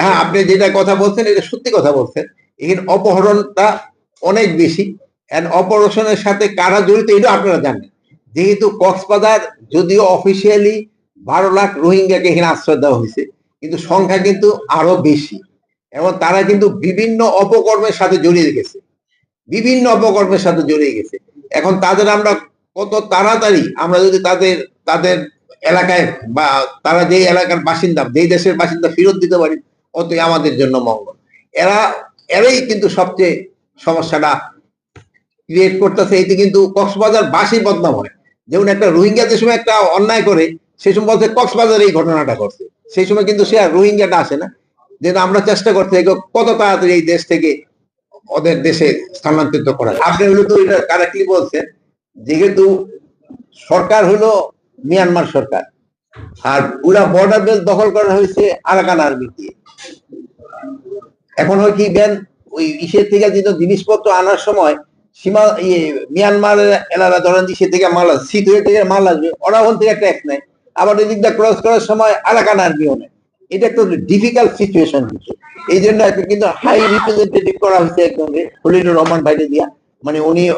হ্যাঁ আপনি যেটা কথা বলছেন, এটা সত্যি কথা বলছেন। এখানে অপহরণটা অনেক বেশি। অপারেশনের সাথে কারা জড়িত এটা আপনারা জানেন। যেহেতু কক্সবাজার, যদিও অফিসিয়ালি বারো লাখ রোহিঙ্গাকে এখানে আশ্রয় দেওয়া হয়েছে, কিন্তু সংখ্যা কিন্তু আরও বেশি। এবং তারা কিন্তু বিভিন্ন অপকর্মের সাথে জড়িয়ে গেছে। বিভিন্ন অপকর্মের সাথে জড়িয়ে গেছে। এখন তাদের আমরা কত তাড়াতাড়ি, আমরা যদি তাদের তাদের এলাকায় বা তারা যে এলাকার বাসিন্দা, যেই দেশের বাসিন্দা ফেরত দিতে পারি অতই আমাদের জন্য মঙ্গল। এরা, এরাই কিন্তু সবচেয়ে সমস্যাটা ক্রিয়েট করতেছে। এতে কিন্তু কক্সবাজার বাসী বদনাম হয়। যেমন একটা রোহিঙ্গা যে সময় একটা অন্যায় করে সেই সময় বলছে কক্সবাজার এই ঘটনাটা করছে সেই সময় কিন্তু সে আর রোহিঙ্গাটা আসে না। যেটা আমরা চেষ্টা করতে কত তাড়াতাড়ি এই দেশ থেকে ওদের দেশে স্থানান্তরিত করা। আপনি হলো তো এটা কারেক্টলি বলছেন, যেহেতু সরকার হলো মিয়ানমার সরকার। আর পুরা বর্ডার বেস দখল করা হয়েছে আরাকান আর্মি দিয়ে এখন হয় কি দেন ওই ইসের থেকে যেটা জিনিসপত্র আনার সময় সীমা ইয়ে মিয়ানমার এলাকা ধরেন ইসে থেকে মাল হয়ে থেকে মাল আসবে ওরা ওখান থেকে ট্যাক্স নেয়। আবার ওই দিকটা ক্রস করার সময় আরাকান আর্মিও নেয়। এটা একটা ডিফিকাল্ট সিচুয়েশন হচ্ছে। এই জন্য একটা কিন্তু হাই রিপ্রেজেন্টেটিভ করা হয়েছে একদম খলিলুর রহমান ভাইকে দিয়া। মানে উনি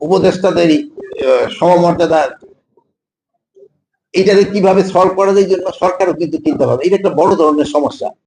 উপদেষ্টাদেরই আহ, সমমর্যাদার এটাকে কীভাবে সলভ করা যায় জন্য সরকারও কিন্তু চিন্তা ভাবনা। এটা একটা বড় ধরনের সমস্যা।